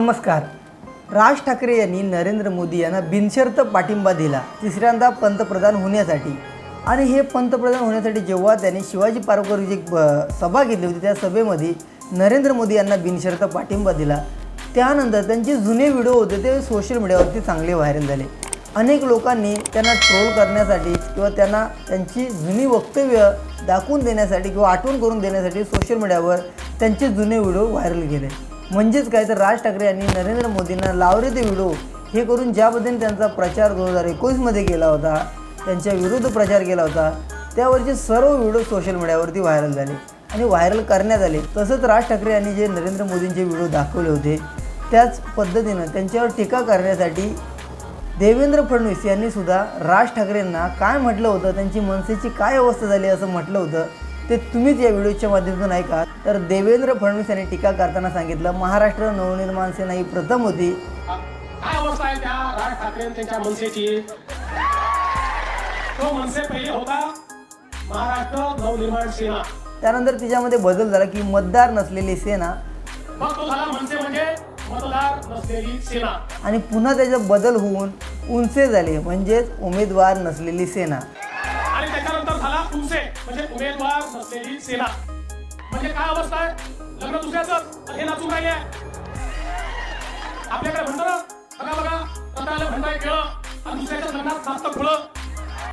नमस्कार. राज ठाकरे यांनी नरेंद्र मोदी यांना बिनशर्त पाठिंबा दिला तिसऱ्यांदा पंतप्रधान होण्यासाठी. आणि हे पंतप्रधान होण्यासाठी जेव्हा त्यांनी शिवाजी पार्कवर जी सभा घेतली होती त्या सभेमध्ये नरेंद्र मोदी यांना बिनशर्त पाठिंबा दिला. त्यानंतर त्यांचे जुने व्हिडिओ होते ते सोशल मीडियावरती चांगले व्हायरल झाले. अनेक लोकांनी त्यांना ट्रोल करण्यासाठी किंवा त्यांना त्यांची जुनी वक्तव्य दाखवून देण्यासाठी किंवा आठवण करून देण्यासाठी सोशल मीडियावर त्यांचे जुने व्हिडिओ व्हायरल केले. म्हणजेच काय तर राज ठाकरे यांनी नरेंद्र मोदींना लावले ते व्हिडिओ हे करून ज्या पद्धतीने त्यांचा प्रचार दोन हजार एकोणीसमध्ये केला होता त्यांच्या विरुद्ध प्रचार केला होता त्यावरचे सर्व व्हिडिओ सोशल मीडियावरती व्हायरल झाले आणि व्हायरल करण्यात आले. तसंच राज ठाकरे यांनी जे नरेंद्र मोदींचे व्हिडिओ दाखवले होते त्याच पद्धतीनं त्यांच्यावर टीका करण्यासाठी देवेंद्र फडणवीस यांनीसुद्धा राज ठाकरेंना काय म्हटलं होतं त्यांची मनसेची काय अवस्था झाली असं म्हटलं होतं ते तुम्हीच या व्हिडिओच्या माध्यमातून ऐका. तर देवेंद्र फडणवीस यांनी टीका करताना सांगितलं महाराष्ट्र नवनिर्माण सेना ही प्रथम होती. काय अवस्था आहे त्या राज ठाकरे त्यांच्या मनसेची. तो मनसे पहिले होता महाराष्ट्र नवनिर्माण सेना. त्यानंतर तिच्यामध्ये बदल झाला की मतदार नसलेली सेना. मग तो झाला मनसे म्हणजे मतदार नसलेली सेना. आणि पुन्हा त्याचा बदल होऊन उंचे झाले म्हणजेच उमेदवार नसलेली सेना. आणि त्याच्यानंतर झाला तुमचे म्हणजे उमेदवार नसलेली सेना. म्हणजे काय अवस्था आहे? लग्न दुसऱ्याच हे नाचून राहिले आपल्याकडे म्हणतो ना बघा बघा रताळ्याला म्हणताय केळं आणि दुसऱ्याच्या लग्नात नाचतं खुळं